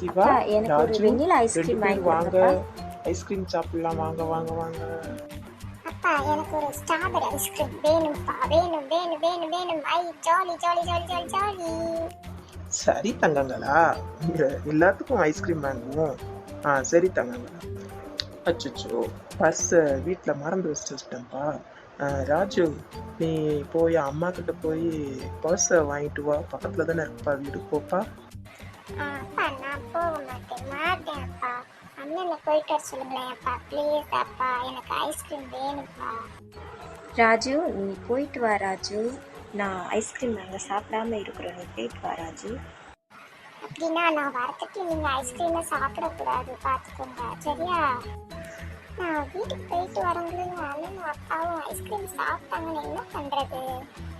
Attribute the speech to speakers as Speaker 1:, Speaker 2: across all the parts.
Speaker 1: சிவா
Speaker 2: எனக்கு ஒரு vanilla ice cream வாங்கி
Speaker 1: வாங்க ஐஸ்கிரீம் சாப்பிடலாம் வாங்க வாங்க வாங்க
Speaker 3: அப்பா எனக்கு ஒரு ஸ்ட்ராபெரி ஐஸ்கிரீம் வேணும்ப்பா வேணும் வேணும் வேணும் வேணும் ஐ jolly jolly jolly jolly jolly
Speaker 1: சரி தங்கங்களா எல்லாத்துக்கும் ஐஸ்கிரீம் வாங்குவோம். ஆ சரி தங்கங்களா அச்சோ பர்ஸை வீட்டில் மறந்து வச்சுட்டேன்ப்பா. ராஜு நீ போய் அம்மா கிட்ட போய் பர்ஸை வாங்கிட்டு வா. பக்கத்தில் தானே இருப்பா வீடு போப்பா.
Speaker 3: அப்பா நான் போக மாட்டேன். மாட்டேன் அப்பா அண்ணனை போயிட்டு வர சொல்லுங்களேன் அப்பா ப்ளீஸ் அப்பா எனக்கு ஐஸ்கிரீம் வேணும்ப்பா
Speaker 2: ராஜு நீ போயிட்டு வா ராஜு. நான் ஐஸ்கிரீம் நாங்கள் சாப்பிடாம இருக்கிறோம் நீ போயிட்டு வா ராஜு.
Speaker 3: அப்படின்னா நான் வரத்துக்கு நீங்க ஐஸ்கிரீமை சாப்பிடக்கூடாது. பார்த்துக்கோங்க. சரியா? நான் வீட்டுக்கு போயிட்டு வரவங்களும் அண்ணனும் அப்பாவும் ஐஸ்கிரீம் சாப்பிட்டாங்கன்னு என்ன பண்றது? ஆ,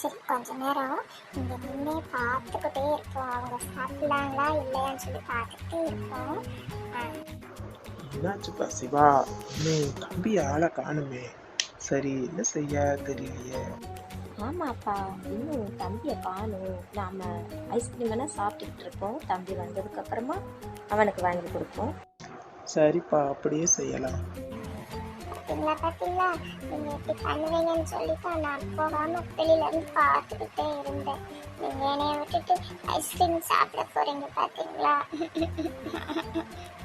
Speaker 3: சரி கொஞ்ச நேரம் இங்க நின்னே பார்த்துக்கிட்டே இருப்போம் அவங்க சாப்பிடலாங்களா இல்லையான்னு சொல்லி பார்த்துக்கிட்டே இருப்போம்
Speaker 1: என்னாச்சுப்பா சிவா? நீ தம்பி ஆளை காணுமே. சரி என்ன செய்ய தெரியலையே.
Speaker 2: ஆமாப்பா இன்னும் தம்பியை காணும். நாம் ஐஸ்கிரீம் வேணால் சாப்பிட்டுக்கிட்டு இருக்கோம். தம்பி வந்ததுக்கப்புறமா அவனுக்கு வாங்கி கொடுப்போம்.
Speaker 1: சரிப்பா அப்படியே செய்யலாம்.
Speaker 3: பார்த்தீங்களா பார்த்தீங்களா நீங்க இப்படி பண்ணுவீங்கன்னு தான் நான் போகாம வெளியில இருந்து பார்த்துக்கிட்டே இருந்தேன். நீங்க என்னைய விட்டுட்டு ஐஸ்கிரீம் சாப்பிட போறீங்க பாத்தீங்களா?